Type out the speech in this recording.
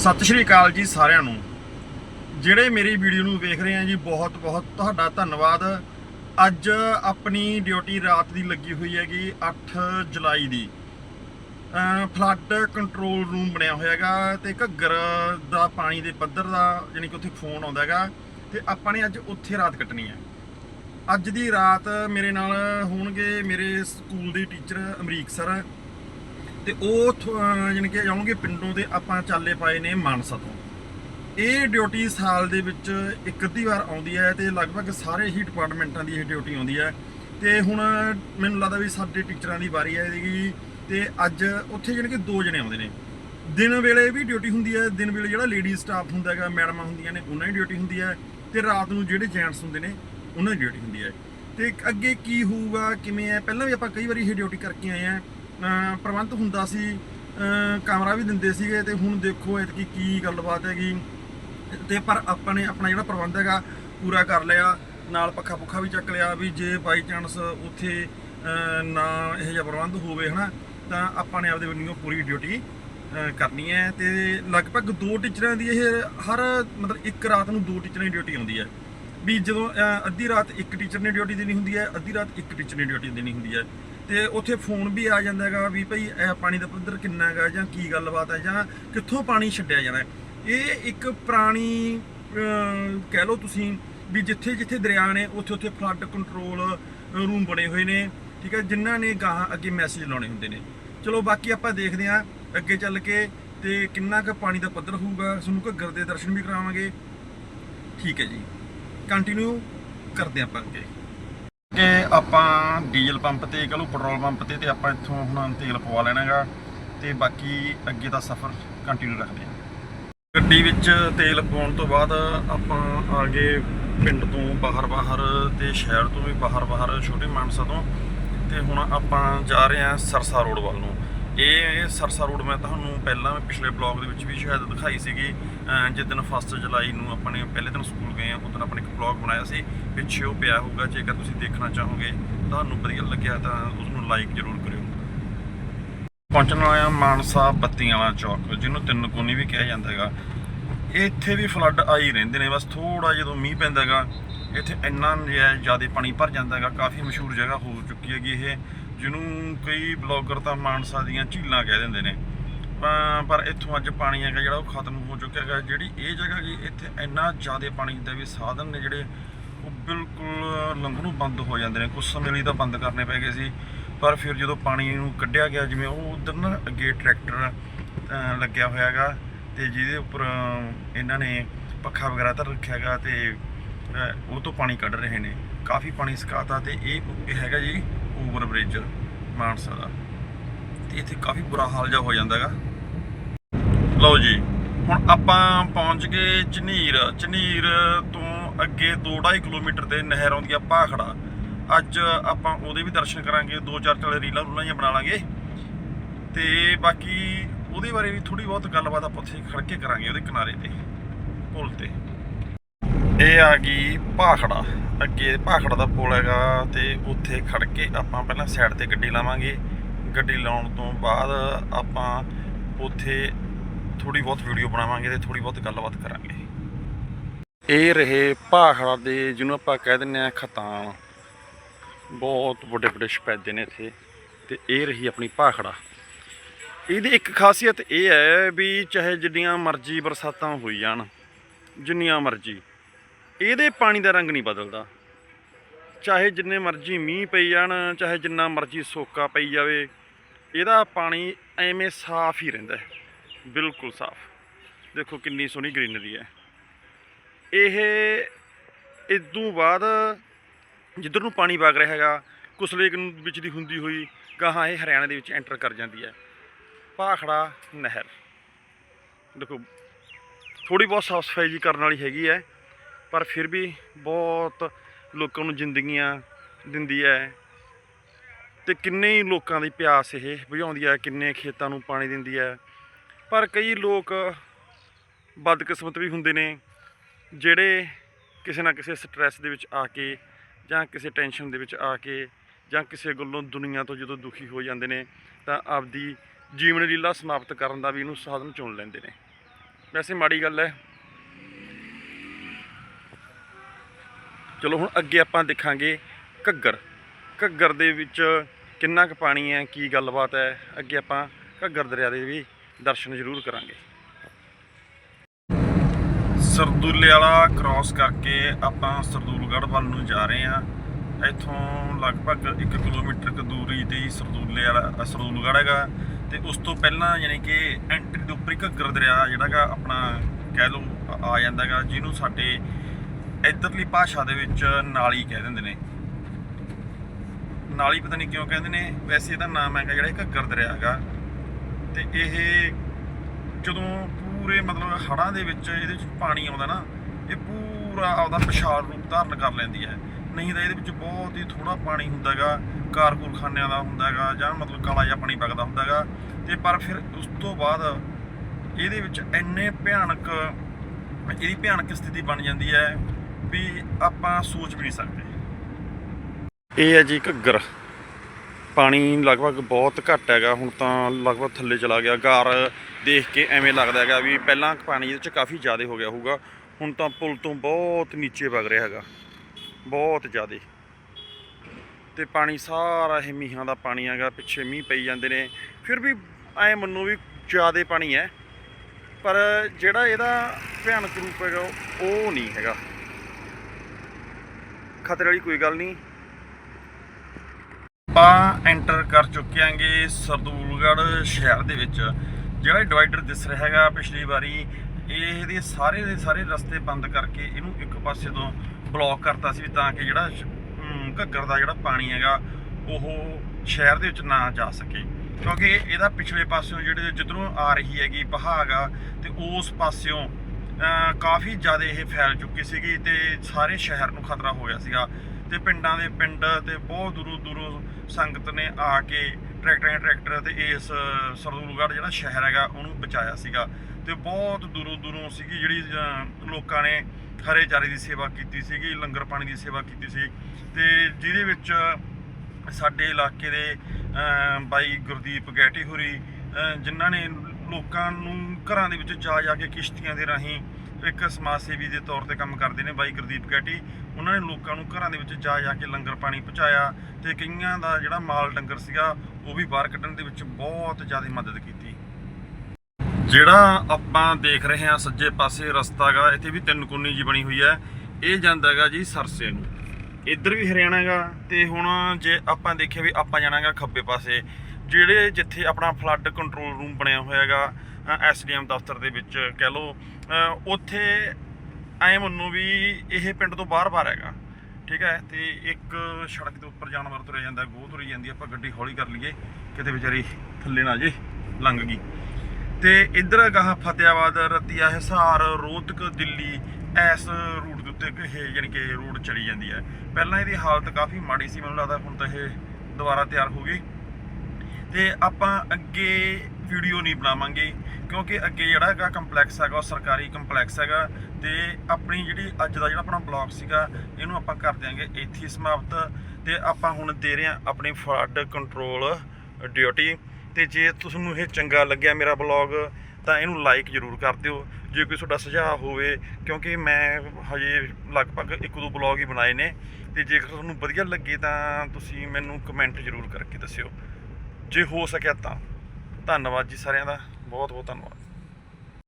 ਸਤਿ ਸ਼੍ਰੀ ਅਕਾਲ ਜੀ ਸਾਰਿਆਂ ਨੂੰ। ਜਿਹੜੇ ਮੇਰੀ ਵੀਡੀਓ ਨੂੰ ਵੇਖ ਰਹੇ ਆ ਜੀ, ਬਹੁਤ ਬਹੁਤ ਤੁਹਾਡਾ ਧੰਨਵਾਦ। ਅੱਜ ਆਪਣੀ ਡਿਊਟੀ ਰਾਤ ਦੀ ਲੱਗੀ ਹੋਈ ਹੈਗੀ 8 ਜੁਲਾਈ ਦੀ। ਫਲੱਡ ਕੰਟਰੋਲ ਰੂਮ ਬਣਿਆ ਹੋਇਆ ਹੈਗਾ ਤੇ ਘੱਗਰ ਦਾ ਪਾਣੀ ਦੇ ਪੱਧਰ ਦਾ ਯਾਨੀ ਕਿ ਉੱਥੇ ਫੋਨ ਆਉਂਦਾ ਹੈਗਾ ਤੇ ਆਪਾਂ ਨੇ ਅੱਜ ਉੱਥੇ ਰਾਤ ਕੱਟਣੀ ਹੈ। ਅੱਜ ਦੀ ਰਾਤ ਮੇਰੇ ਨਾਲ ਹੋਣਗੇ ਮੇਰੇ ਸਕੂਲ ਦੇ ਟੀਚਰ ਅਮਰੀਕ ਸਰ। ਤੇ ਉਹ ਥੋ- ਜਾਣੀ ਕਿ ਜਾਣਗੇ ਪਿੰਡੋਂ ਦੇ ਆਪਾਂ ਚਾਲੇ ਪਾਏ ਨੇ ਮਾਨਸਾ ਤੋਂ। ਇਹ ਡਿਊਟੀ ਸਾਲ ਦੇ ਵਿੱਚ ਇੱਕ ਅੱਧੀ ਵਾਰ ਆਉਂਦੀ ਹੈ ਤੇ ਲਗਭਗ ਸਾਰੇ ਹੀ ਡਿਪਾਰਟਮੈਂਟਾਂ ਦੀ ਇਹ ਡਿਊਟੀ ਆਉਂਦੀ ਹੈ। ਤੇ ਹੁਣ ਮੈਨੂੰ ਲੱਗਦਾ ਵੀ ਸਾਡੇ ਟੀਚਰਾਂ ਦੀ ਵਾਰੀ ਹੈ ਇਹਦੀ। ਤੇ ਅੱਜ ਉੱਥੇ ਜਾਣੀ ਕਿ ਦੋ ਜਣੇ ਆਉਂਦੇ ਨੇ। ਦਿਨ ਵੇਲੇ ਵੀ ਡਿਊਟੀ ਹੁੰਦੀ ਹੈ, ਦਿਨ ਵੇਲੇ ਜਿਹੜਾ ਲੇਡੀ ਸਟਾਫ ਹੁੰਦਾ ਹੈਗਾ, ਮੈਡਮਾਂ ਹੁੰਦੀਆਂ ਨੇ, ਉਹਨਾਂ ਦੀ ਡਿਊਟੀ ਹੁੰਦੀ ਹੈ। ਤੇ ਰਾਤ ਨੂੰ ਜਿਹੜੇ ਜੈਂਟਸ ਹੁੰਦੇ ਨੇ, ਉਹਨਾਂ ਦੀ ਡਿਊਟੀ ਹੁੰਦੀ ਹੈ। ਤੇ ਅੱਗੇ ਕੀ ਹੋਊਗਾ, ਕਿਵੇਂ ਹੈ, ਪਹਿਲਾਂ ਵੀ ਆਪਾਂ ਕਈ ਵਾਰੀ ਇਹ ਡਿਊਟੀ ਕਰਕੇ ਆਏ ਆ ਪ੍ਰਬੰਧ ਹੁੰਦਾ ਸੀ ਕਮਰਾ ਵੀ ਦਿੰਦੇ ਸੀਗੇ ਤੇ ਹੁਣ ਦੇਖੋ ਐਤਕੀ ਕੀ ਗੱਲਬਾਤ ਹੈਗੀ। ਤੇ ਪਰ ਆਪਾਂ ਨੇ ਆਪਣਾ ਜਿਹੜਾ ਪ੍ਰਬੰਧ ਹੈਗਾ ਪੂਰਾ ਕਰ ਲਿਆ, ਨਾਲ ਪੱਖਾ ਪੁੱਖਾ ਵੀ ਚੱਕ ਲਿਆ ਵੀ ਜੇ ਬਾਈ ਚਾਂਸ ਉੱਥੇ ਨਾ ਇਹ ਜਿਹਾ ਪ੍ਰਬੰਧ ਹੋਵੇ ਹਨਾ, ਤਾਂ ਆਪਾਂ ਨੇ ਆਪਦੇ ਵੱਲੋਂ ਪੂਰੀ ਡਿਊਟੀ ਕਰਨੀ ਹੈ ਤੇ ਲਗਭਗ ਦੋ ਟੀਚਰਾਂ ਦੀ ਇਹ ਹਰ, ਮਤਲਬ ਇੱਕ ਰਾਤ ਨੂੰ ਦੋ ਟੀਚਰਾਂ ਦੀ ਡਿਊਟੀ ਆਉਂਦੀ ਹੈ। ਵੀ ਜਦੋਂ ਅੱਧੀ ਰਾਤ ਇੱਕ ਟੀਚਰ ਨੇ ਡਿਊਟੀ ਦੇਣੀ ਹੁੰਦੀ ਹੈ, ਅੱਧੀ ਰਾਤ ਇੱਕ ਟੀਚਰ ਨੇ ਡਿਊਟੀ ਦੇਣੀ ਹੁੰਦੀ ਹੈ। ਤੇ ਉੱਥੇ ਫੋਨ ਵੀ ਆ ਜਾਂਦਾ ਹੈਗਾ ਵੀ ਭਾਈ ਇਹ ਪਾਣੀ ਦਾ ਪੱਧਰ ਕਿੰਨਾ ਹੈਗਾ ਜਾਂ ਕੀ ਗੱਲਬਾਤ ਹੈ ਜਾਂ ਕਿੱਥੋਂ ਪਾਣੀ ਛੱਡਿਆ ਜਾਣਾ ਇਹ ਇੱਕ ਪੁਰਾਣੀ ਕਹਿ ਲਓ ਤੁਸੀਂ ਵੀ ਜਿੱਥੇ ਜਿੱਥੇ ਦਰਿਆ ਨੇ, ਉੱਥੇ ਉੱਥੇ ਫਲੱਡ ਕੰਟਰੋਲ ਰੂਮ ਬਣੇ ਹੋਏ ਨੇ, ਠੀਕ ਹੈ, ਜਿਨ੍ਹਾਂ ਨੇ ਗਾਹਾਂ ਅੱਗੇ ਮੈਸੇਜ ਲਾਉਣੇ ਹੁੰਦੇ ਨੇ। ਚਲੋ ਬਾਕੀ ਆਪਾਂ ਦੇਖਦੇ ਹਾਂ ਅੱਗੇ ਚੱਲ ਕੇ ਤੇ ਕਿੰਨਾ ਕੁ ਪਾਣੀ ਦਾ ਪੱਧਰ ਹੋਊਗਾ। ਤੁਹਾਨੂੰ ਘੱਗਰ ਦੇ ਦਰਸ਼ਨ ਵੀ ਕਰਾਵਾਂਗੇ। ਠੀਕ ਹੈ ਜੀ। ਕੰਟੀਨਿਊ ਕਰਦੇ ਆਪਾਂ ਅੱਗੇ। ਕਿ ਆਪਾਂ ਡੀਜ਼ਲ ਪੰਪ ਤੇ, ਕਹ ਲਓ ਪੈਟਰੋਲ ਪੰਪ ਤੇ ਤੇ ਆਪਾਂ ਇੱਥੋਂ ਹੁਣ ਤੇਲ ਪਵਾ ਲੈਣਾਗਾ, ਤੇ ਬਾਕੀ ਅੱਗੇ ਦਾ ਸਫ਼ਰ ਕੰਟੀਨਿਊ ਰੱਖਦੇ ਹਾਂ। ਗੱਡੀ ਵਿੱਚ ਤੇਲ ਪਾਉਣ ਤੋਂ ਬਾਅਦ ਆਪਾਂ ਆ ਗਏ ਪਿੰਡ ਤੋਂ ਬਾਹਰ ਬਾਹਰ ਤੇ ਸ਼ਹਿਰ ਤੋਂ ਵੀ ਬਾਹਰ ਬਾਹਰ, ਛੋਟੇ ਮਾਨਸਾ ਤੋਂ, ਤੇ ਹੁਣ ਆਪਾਂ ਜਾ ਰਹੇ ਹਾਂ ਸਰਸਾ ਰੋਡ ਵੱਲ ਨੂੰ। ਇਹ ਸਰਸਾ ਰੋਡ ਮੈਂ ਤੁਹਾਨੂੰ ਪਹਿਲਾਂ ਪਿਛਲੇ ਬਲੌਗ ਦੇ ਵਿੱਚ ਵੀ ਸ਼ਾਇਦ ਦਿਖਾਈ ਸੀਗੀ, ਅਹ, ਜਿਸ 1 ਜੁਲਾਈ ਨੂੰ ਆਪਣੇ ਪਹਿਲੇ ਦਿਨ ਸਕੂਲ ਗਏ ਆ, ਉਸ ਆਪਣੇ ਇੱਕ ਬਲੌਗ ਬਣਾਇਆ ਸੀ, ਪਿੱਛੇ ਉਹ ਪਿਆ ਹੋਊਗਾ, ਜੇਕਰ ਤੁਸੀਂ ਦੇਖਣਾ ਚਾਹੋਗੇ, ਤੁਹਾਨੂੰ ਵਧੀਆ ਲੱਗਿਆ ਤਾਂ ਉਸ ਨੂੰ ਲਾਈਕ ਜ਼ਰੂਰ ਕਰਿਓ। ਪਹੁੰਚਣ ਵਾਲਾ ਮਾਨਸਾ ਬੱਤੀਆਂ ਵਾਲਾ ਚੌਕ, ਜਿਹਨੂੰ ਤਿੰਨ ਕੋਨੀ ਵੀ ਕਿਹਾ ਜਾਂਦਾ ਹੈਗਾ। ਇੱਥੇ ਵੀ ਫਲੱਡ ਆਈ ਰਹਿੰਦੇ ਨੇ, ਬਸ ਥੋੜਾ ਜਦੋਂ ਮੀਂਹ ਪੈਂਦਾ ਹੈਗਾ। ਇੱਥੇ ਇੰਨਾ ਜ਼ਿਆਦਾ ਪਾਣੀ ਭਰ ਜਾਂਦਾ ਹੈਗਾ, ਕਾਫੀ ਮਸ਼ਹੂਰ ਜਗ੍ਹਾ ਹੋ ਚੁੱਕੀ ਹੈਗੀ ਇਹ। ਜਿਹਨੂੰ ਕਈ ਬਲੌਗਰ ਤਾਂ ਮਾਨਸਾ ਦੀਆਂ ਝੀਲਾਂ ਕਹਿ ਦਿੰਦੇ ਨੇ। ਪਰ- ਇੱਥੋਂ ਅੱਜ ਪਾਣੀ ਹੈਗਾ ਜਿਹੜਾ ਉਹ ਖਤਮ ਹੋ ਚੁੱਕਿਆ ਹੈਗਾ। ਜਿਹੜੀ ਇਹ ਜਗ੍ਹਾ ਗਈ ਇੱਥੇ ਇੰਨਾ ਜ਼ਿਆਦਾ ਪਾਣੀ ਹੁੰਦਾ ਵੀ ਸਾਧਨ ਨੇ ਜਿਹੜੇ ਉਹ ਬਿਲਕੁਲ ਲੰਘਣੋਂ ਬੰਦ ਹੋ ਜਾਂਦੇ ਨੇ। ਕੁਝ ਸਮੇਂ ਲਈ ਤਾਂ ਬੰਦ ਕਰਨੇ ਪੈ ਗਏ ਸੀ। ਪਰ ਫਿਰ ਜਦੋਂ ਪਾਣੀ ਨੂੰ ਕੱਢਿਆ ਗਿਆ, ਜਿਵੇਂ ਉਹ ਉਧਰ ਨਾ ਅੱਗੇ ਟਰੈਕਟਰ ਲੱਗਿਆ ਹੋਇਆ ਹੈਗਾ ਤੇ ਜਿਹਦੇ ਉੱਪਰ ਇਹਨਾਂ ਨੇ ਪੱਖਾ ਵਗੈਰਾ ਤਾਂ ਰੱਖਿਆ ਹੈਗਾ ਤੇ ਉਹ ਤੋਂ ਪਾਣੀ ਕੱਢ ਰਹੇ ਨੇ। ਕਾਫੀ ਪਾਣੀ ਸੁਕਾਤਾ ਤੇ ਇਹ ਇਹ ਹੈਗਾ ਜੀ ਓਵਰ ਬ੍ਰਿਜ ਮਾਨਸਾ ਦਾ। ਤੇ ਇੱਥੇ ਕਾਫੀ ਬੁਰਾ ਹਾਲ ਜਿਹਾ ਹੋ ਜਾਂਦਾ ਹੈਗਾ। ਲਓ ਜੀ, ਹੁਣ ਆਪਾਂ ਪਹੁੰਚ ਗਏ ਝਨੀਰ। ਝਨੀਰ ਤੋਂ ਅੱਗੇ 2.5 ਕਿਲੋਮੀਟਰ ਤੇ ਨਹਿਰ ਆਉਂਦੀ ਆ ਭਾਖੜਾ। ਅੱਜ ਆਪਾਂ ਉਹਦੇ ਵੀ ਦਰਸ਼ਨ ਕਰਾਂਗੇ, ਦੋ ਚਾਰ ਚਲੇ ਰੀਲਾਂ ਰੂਲਾਂ ਜਿਹੀਆਂ ਬਣਾ ਲਾਂਗੇ। ਤੇ ਬਾਕੀ ਉਹਦੇ ਬਾਰੇ ਵੀ ਥੋੜੀ ਬਹੁਤ ਗੱਲਬਾਤ ਆਪਾਂ ਉੱਥੇ ਖੜ ਕੇ ਕਰਾਂਗੇ ਉਹਦੇ ਕਿਨਾਰੇ ਤੇ, ਪੁਲ ਤੇ। ਇਹ ਆ ਗਈ ਭਾਖੜਾ। ਅੱਗੇ ਭਾਖੜਾ ਦਾ ਪੁਲ ਹੈਗਾ ਤੇ ਉੱਥੇ ਖੜ ਕੇ ਆਪਾਂ ਪਹਿਲਾਂ ਸਾਈਡ ਤੇ ਗੱਡੀ ਲਾਵਾਂਗੇ। ਗੱਡੀ ਲਾਉਣ ਤੋਂ ਬਾਅਦ ਆਪਾਂ ਉੱਥੇ ਥੋੜੀ ਬਹੁਤ ਵੀਡੀਓ ਬਣਾਵਾਂਗੇ ਤੇ ਥੋੜੀ ਬਹੁਤ ਗੱਲਬਾਤ ਕਰਾਂਗੇ। ਇਹ ਰਹੇ ਭਾਖੜਾ ਦੇ ਜਿਹਨੂੰ ਆਪਾਂ ਕਹਿ ਦਿੰਦੇ ਆ ਖਤਾਨ। ਬਹੁਤ ਵੱਡੇ ਵੱਡੇ ਸਪੈਦੇ ਨੇ ਇੱਥੇ ਤੇ ਇਹ ਰਹੀ ਆਪਣੀ ਭਾਖੜਾ। ਇਹਦੀ ਇੱਕ ਖਾਸੀਅਤ ਇਹ ਹੈ ਵੀ ਚਾਹੇ ਜਿੰਨੀਆਂ ਮਰਜ਼ੀ ਬਰਸਾਤਾਂ ਹੋਈ ਜਾਣ, ਜਿੰਨੀਆਂ ਮਰਜ਼ੀ ਇਹਦੇ ਪਾਣੀ ਦਾ ਰੰਗ ਨਹੀਂ ਬਦਲਦਾ। ਚਾਹੇ ਜਿੰਨੇ ਮਰਜ਼ੀ ਮੀਂਹ ਪਈ ਜਾਣ, ਚਾਹੇ ਜਿੰਨਾ ਮਰਜ਼ੀ ਸੋਕਾ ਪਈ ਜਾਵੇ, ਇਹਦਾ ਪਾਣੀ ਐਵੇਂ ਸਾਫ਼ ਹੀ ਰਹਿੰਦਾ ਹੈ। ਬਿਲਕੁਲ ਸਾਫ਼। ਦੇਖੋ ਕਿੰਨੀ ਸੋਹਣੀ ਗ੍ਰੀਨਰੀ ਹੈ। ਇਹ ਇਦੋਂ ਬਾਅਦ ਜਿੱਧਰ ਨੂੰ ਪਾਣੀ ਵਗ ਰਿਹਾ ਹੈਗਾ ਕੁਸਲੇ ਵਿੱਚ ਦੀ ਹੁੰਦੀ ਹੋਈ ਗਾਹਾਂ ਇਹ ਹਰਿਆਣਾ ਦੇ ਵਿੱਚ ਐਂਟਰ ਕਰ ਜਾਂਦੀ ਹੈ। ਭਾਖੜਾ ਨਹਿਰ। ਦੇਖੋ ਥੋੜੀ ਬਹੁਤ ਸਾਫ਼ ਸਫ਼ਾਈ ਜੀ ਕਰਨ ਵਾਲੀ ਹੈਗੀ ਹੈ। ਪਰ ਫਿਰ ਵੀ ਬਹੁਤ ਲੋਕਾਂ ਨੂੰ ਜ਼ਿੰਦਗੀਆਂ ਦਿੰਦੀ ਹੈ ਤੇ ਕਿੰਨੇ ਹੀ ਲੋਕਾਂ ਦੀ ਪਿਆਸ ਇਹ ਬੁਝਾਉਂਦੀ ਹੈ, ਕਿੰਨੇ ਖੇਤਾਂ ਨੂੰ ਪਾਣੀ ਦਿੰਦੀ ਹੈ। ਪਰ ਕਈ ਲੋਕ ਬਦਕਿਸਮਤ ਵੀ ਹੁੰਦੇ ਨੇ, ਜਿਹੜੇ ਕਿਸੇ ਨਾ ਕਿਸੇ ਸਟ੍ਰੈਸ ਦੇ ਵਿੱਚ ਆ ਕੇ ਜਾਂ ਕਿਸੇ ਟੈਨਸ਼ਨ ਦੇ ਵਿੱਚ ਆ ਕੇ ਜਾਂ ਕਿਸੇ ਗੱਲੋਂ ਦੁਨੀਆ ਤੋਂ ਜਦੋਂ ਦੁਖੀ ਹੋ ਜਾਂਦੇ ਨੇ, ਤਾਂ ਆਪਦੀ ਜੀਵਨ ਲੀਲਾ ਸਮਾਪਤ ਕਰਨ ਦਾ ਵੀ ਇਹਨੂੰ ਸਾਧਨ ਚੁਣ ਲੈਂਦੇ ਨੇ। ਵੈਸੇ ਮਾੜੀ ਗੱਲ ਹੈ ਚਲੋ ਹੁਣ ਅੱਗੇ ਆਪਾਂ ਦੇਖਾਂਗੇ ਘੱਗਰ। ਘੱਗਰ ਦੇ ਵਿੱਚ ਕਿੰਨਾ ਕੁ ਪਾਣੀ ਹੈ, ਕੀ ਗੱਲਬਾਤ ਹੈ? ਅੱਗੇ ਆਪਾਂ ਘੱਗਰ ਦਰਿਆ ਦੇ ਵੀ ਦਰਸ਼ਨ ਜ਼ਰੂਰ ਕਰਾਂਗੇ। ਸਰਦੂਲੇ ਵਾਲਾ ਕ੍ਰਾਸ ਕਰਕੇ ਆਪਾਂ ਸਰਦੂਲਗੜ੍ਹ ਵੱਲ ਨੂੰ ਜਾ ਰਹੇ ਹਾਂ। ਇੱਥੋਂ ਲਗਭਗ 1 ਕਿਲੋਮੀਟਰ ਕੁ ਦੂਰੀ ਤੇ ਹੀ ਸਰਦੂਲੇ ਵਾਲਾ ਸਰਦੂਲਗੜ੍ਹ ਹੈਗਾ। ਤੇ ਉਸ ਤੋਂ ਪਹਿਲਾਂ ਯਾਨੀ ਕਿ ਐਂਟਰੀ ਦੇ ਉੱਪਰ ਹੀ ਘੱਗਰ ਦਰਿਆ ਜਿਹੜਾਗਾ ਆਪਣਾ ਕਹਿ ਲਓ ਆ- ਆ ਜਾਂਦਾਗਾ ਜਿਹਨੂੰ ਸਾਡੇ ਇਧਰਲੀ ਭਾਸ਼ਾ ਦੇ ਵਿੱਚ ਨਾਲੀ ਕਹਿ ਦਿੰਦੇ ਨੇ। ਨਾਲੀ ਪਤਾ ਨਹੀਂ ਕਿਉਂ ਕਹਿੰਦੇ ਨੇ, ਵੈਸੇ ਇਹਦਾ ਨਾਮ ਹੈਗਾ ਜਿਹੜਾ ਘੱਗਰ ਦਰਿਆ ਹੈਗਾ। ਤੇ ਇਹ ਜਦੋਂ ਪੂਰੇ ਮਤਲਬ ਹੜ੍ਹਾਂ ਦੇ ਵਿੱਚ ਇਹਦੇ ਵਿੱਚ ਪਾਣੀ ਆਉਂਦਾ ਨਾ, ਇਹ ਪੂਰਾ ਆਪਦਾ ਵਿਸ਼ਾਲ ਰੂਪ ਧਾਰਨ ਕਰ ਲੈਂਦੀ ਹੈ। ਨਹੀਂ ਤਾਂ ਇਹਦੇ ਵਿੱਚ ਬਹੁਤ ਹੀ ਥੋੜਾ ਪਾਣੀ ਹੁੰਦਾਗਾ ਕਾਰਖਾਨਿਆਂ ਦਾ ਹੁੰਦਾਗਾ ਜਾਂ ਮਤਲਬ ਕਾਲਾ ਜਿਹਾ ਪਾਣੀ ਵਗਦਾ ਹੁੰਦਾਗਾ ਤੇ ਪਰ ਫਿਰ ਉਸ ਤੋਂ ਬਾਅਦ ਇਹਦੇ ਵਿੱਚ ਇੰਨੇ ਭਿਆਨਕ, ਇਹਦੀ ਭਿਆਨਕ ਸਥਿਤੀ ਬਣ ਜਾਂਦੀ ਹੈ। ਵੀ ਆਪਾਂ ਸੋਚ ਵੀ ਨਹੀਂ ਸਕਦੇ। ਇਹ ਹੈ ਜੀ ਘੱਗਰ ਪਾਣੀ ਲਗਭਗ ਬਹੁਤ ਘੱਟ ਹੈਗਾ, ਹੁਣ ਤਾਂ ਲਗਭਗ ਥੱਲੇ ਚਲਾ ਗਿਆ। ਘਰ ਦੇਖ ਕੇ ਐਵੇਂ ਲੱਗਦਾ ਹੈਗਾ ਵੀ ਪਹਿਲਾਂ ਪਾਣੀ ਇਹਦੇ ਚ ਕਾਫੀ ਜ਼ਿਆਦਾ ਹੋ ਗਿਆ ਹੋਊਗਾ, ਹੁਣ ਤਾਂ ਪੁਲ ਤੋਂ ਬਹੁਤ ਨੀਚੇ ਵਗ ਰਿਹਾ ਹੈਗਾ। ਬਹੁਤ ਜ਼ਿਆਦਾ। ਤੇ ਪਾਣੀ ਸਾਰਾ ਇਹ ਮੀਂਹਾਂ ਦਾ ਪਾਣੀ ਹੈਗਾ, ਪਿੱਛੇ ਮੀਂਹ ਪਈ ਜਾਂਦੇ ਨੇ। ਫਿਰ ਵੀ ਐ ਮੰਨੋ ਵੀ ਜ਼ਿਆਦਾ ਪਾਣੀ ਹੈ, ਪਰ ਜਿਹੜਾ ਇਹਦਾ ਭਿਆਨਕ ਰੂਪ ਹੈਗਾ, ਉਹ ਨਹੀਂ ਹੈਗਾ। ਖਤਰੇ ਵਾਲੀ ਕੋਈ ਗੱਲ ਨਹੀਂ। ਆਪਾਂ ਐਂਟਰ ਕਰ ਚੁੱਕੇ ਆਂਗੇ ਸਰਦੂਲਗੜ੍ਹ ਸ਼ਹਿਰ ਦੇ ਵਿੱਚ। ਜਿਹੜਾ ਡਿਵਾਈਡਰ ਦਿਸ ਰਿਹਾ ਹੈਗਾ ਪਿਛਲੀ ਵਾਰੀ, ਇਹਦੇ ਸਾਰੇ ਦੇ ਸਾਰੇ ਰਸਤੇ ਬੰਦ ਕਰਕੇ ਇਹਨੂੰ ਇੱਕ ਪਾਸੇ ਤੋਂ ਬਲੌਕ ਕਰਤਾ ਸੀ ਤਾਂ ਕਿ ਜਿਹੜਾ ਘੱਗਰ ਦਾ ਜਿਹੜਾ ਪਾਣੀ ਹੈਗਾ, ਉਹ ਸ਼ਹਿਰ ਦੇ ਵਿੱਚ ਨਾ ਜਾ ਸਕੇ। ਕਿਉਂਕਿ ਇਹਦਾ ਪਿਛਲੇ ਪਾਸਿਓਂ ਜਿਹੜੇ ਜਿੱਧਰੋਂ ਆ ਰਹੀ ਹੈਗੀ ਪਹਾੜ ਆ, ਤੇ ਉਸ ਪਾਸਿਓਂ ਕਾਫੀ ਜ਼ਿਆਦਾ ਇਹ ਫੈਲ ਚੁੱਕੀ ਸੀਗੀ ਤੇ ਸਾਰੇ ਸ਼ਹਿਰ ਨੂੰ ਖਤਰਾ ਹੋ ਗਿਆ ਸੀਗਾ ਤੇ ਪਿੰਡਾਂ ਦੇ ਪਿੰਡ ਤੇ ਬਹੁਤ ਦੂਰੋਂ ਦੂਰੋਂ ਸੰਗਤ ਨੇ ਆ ਕੇ ਟਰੈਕਟਰਾਂ ਟਰੈਕਟਰ ਤੇ ਇਸ ਸਰਦੂਲਗੜ੍ਹ ਜਿਹੜਾ ਸ਼ਹਿਰ ਹੈਗਾ ਉਹਨੂੰ ਬਚਾਇਆ ਸੀਗਾ ਤੇ ਬਹੁਤ ਦੂਰੋਂ ਦੂਰੋਂ ਸੀਗੀ ਜਿਹੜੀ ਲੋਕਾਂ ਨੇ ਹਰੇ ਚਾਰੇ ਦੀ ਸੇਵਾ ਕੀਤੀ ਸੀਗੀ, ਲੰਗਰ ਪਾਣੀ ਦੀ ਸੇਵਾ ਕੀਤੀ ਸੀ ਤੇ ਜਿਹਦੇ ਵਿੱਚ ਸਾਡੇ ਇਲਾਕੇ ਦੇ ਬਾਈ ਗੁਰਦੀਪ ਗੈਟੀ ਹੋਰੀ ਜਿਨ੍ਹਾਂ ਨੇ ਲੋਕਾਂ ਨੂੰ ਘਰਾਂ ਦੇ ਵਿੱਚ ਜਾ ਜਾ ਕੇ ਕਿਸ਼ਤੀਆਂ ਦੇ ਰਾਹੀਂ ਇੱਕ ਸਮਾਜ ਸੇਵੀ ਦੇ ਤੌਰ ਤੇ ਕੰਮ ਕਰਦੇ ਨੇ ਬਾਈ ਗੁਰਦੀਪ ਗੈਟੀ ਉਹਨਾਂ ਨੇ ਲੋਕਾਂ ਨੂੰ ਘਰਾਂ ਦੇ ਵਿੱਚ ਜਾ ਜਾ ਕੇ ਲੰਗਰ ਪਾਣੀ ਪਹੁੰਚਾਇਆ ਤੇ ਕਈਆਂ ਦਾ ਜਿਹੜਾ ਮਾਲ ਡੰਗਰ ਸੀਗਾ, ਉਹ ਵੀ ਬਾਹਰ ਕੱਢਣ ਦੇ ਵਿੱਚ ਬਹੁਤ ਜ਼ਿਆਦਾ ਮਦਦ ਕੀਤੀ। ਜਿਹੜਾ ਆਪਾਂ ਦੇਖ ਰਹੇ ਹਾਂ ਸੱਜੇ ਪਾਸੇ ਰਸਤਾ ਗਾ, ਇੱਥੇ ਵੀ ਤਿੰਨ ਕੋਨੀ ਜੀ ਬਣੀ ਹੋਈ ਹੈ। ਇਹ ਜਾਂਦਾ ਹੈਗਾ ਜੀ ਸਰਸੇ ਨੂੰ। ਇੱਧਰ ਵੀ ਹਰਿਆਣਾ ਹੈਗਾ ਤੇ ਹੁਣ ਜੇ ਆਪਾਂ ਦੇਖਿਆ ਵੀ ਆਪਾਂ ਜਾਣਾਗਾ ਖੱਬੇ ਪਾਸੇ। ਜਿਹੜੇ ਜਿੱਥੇ ਆਪਣਾ ਫਲੱਡ ਕੰਟਰੋਲ ਰੂਮ ਬਣਿਆ ਹੋਇਆ ਹੈਗਾ ਐਸਡੀਐਮ ਦਫ਼ਤਰ ਦੇ ਵਿੱਚ ਕਹਿ ਲਓ ਉੱਥੇ ਐ ਮੰਨੋ ਵੀ ਇਹ ਪਿੰਡ ਤੋਂ ਬਾਹਰ-ਬਾਹਰ ਹੈਗਾ, ਠੀਕ ਹੈ, ਤੇ ਇੱਕ ਸੜਕ ਦੇ ਉੱਪਰ ਜਾਨਵਰ ਤੁਰਿਆ ਜਾਂਦਾ, ਗੋਹ ਤੁਰੀ ਜਾਂਦੀ ਆਪਾਂ ਗੱਡੀ ਹੌਲੀ ਕਰ ਲਈਏ, ਕਿਤੇ ਵਿਚਾਰੀ ਥੱਲੇ ਨਾ ਜੇ ਲੰਘ ਗਈ। ਤੇ ਇੱਧਰ ਗਾਹ ਫਤਿਆਬਾਦ ਰਤੀਆ ਹਿਸਾਰ, ਰੋਹਤਕ, ਦਿੱਲੀ ਐਸ ਰੂਟ ਦੇ ਉੱਤੇ ਇਹ ਯਾਨੀ ਕਿ ਰੋਡ ਚਲੀ ਜਾਂਦੀ ਹੈ। ਪਹਿਲਾਂ ਇਹਦੀ ਹਾਲਤ ਕਾਫੀ ਮਾੜੀ ਸੀ, ਮੈਨੂੰ ਲੱਗਦਾ ਹੁਣ ਤਾਂ ਇਹ ਦੁਬਾਰਾ ਤਿਆਰ ਹੋ ਗਈ। ਤੇ ਆਪਾਂ ਅੱਗੇ ਵੀਡੀਓ ਨਹੀਂ ਬਣਾਵਾਂਗੇ, ਕਿਉਂਕਿ ਅੱਗੇ ਜਿਹੜਾ ਹੈਗਾ ਕੰਪਲੈਕਸ ਹੈਗਾ, ਉਹ ਸਰਕਾਰੀ ਕੰਪਲੈਕਸ ਹੈਗਾ ਤੇ ਆਪਣੀ ਜਿਹੜੀ ਅੱਜ ਦਾ ਜਿਹੜਾ ਆਪਣਾ ਬਲੌਗ ਸੀਗਾ, ਇਹਨੂੰ ਆਪਾਂ ਕਰ ਦਿਆਂਗੇ ਇੱਥੇ ਸਮਾਪਤ। ਤੇ ਆਪਾਂ ਹੁਣ ਦੇ ਰਹੇ ਹਾਂ ਆਪਣੀ ਫਲੱਡ ਕੰਟਰੋਲ ਡਿਊਟੀ ਤੇ ਜੇ ਤੁਹਾਨੂੰ ਇਹ ਚੰਗਾ ਲੱਗਿਆ ਮੇਰਾ ਬਲੌਗ ਤਾਂ ਇਹਨੂੰ ਲਾਈਕ ਜ਼ਰੂਰ ਕਰ ਦਿਓ। ਜੇ ਕੋਈ ਤੁਹਾਡਾ ਸੁਝਾਅ ਹੋਵੇ, ਕਿਉਂਕਿ ਮੈਂ ਹਜੇ ਲਗਭਗ ਇੱਕ ਦੋ ਬਲੌਗ ਹੀ ਬਣਾਏ ਨੇ। ਤੇ ਜੇਕਰ ਤੁਹਾਨੂੰ ਵਧੀਆ ਲੱਗੇ ਤਾਂ ਤੁਸੀਂ ਮੈਨੂੰ ਕਮੈਂਟ ਜ਼ਰੂਰ ਕਰਕੇ ਦੱਸਿਓ। ਜੇ ਹੋ ਸਕਿਆ ਤਾਂ। ਧੰਨਵਾਦ ਜੀ ਸਾਰਿਆਂ ਦਾ। ਬਹੁਤ ਬਹੁਤ ਧੰਨਵਾਦ।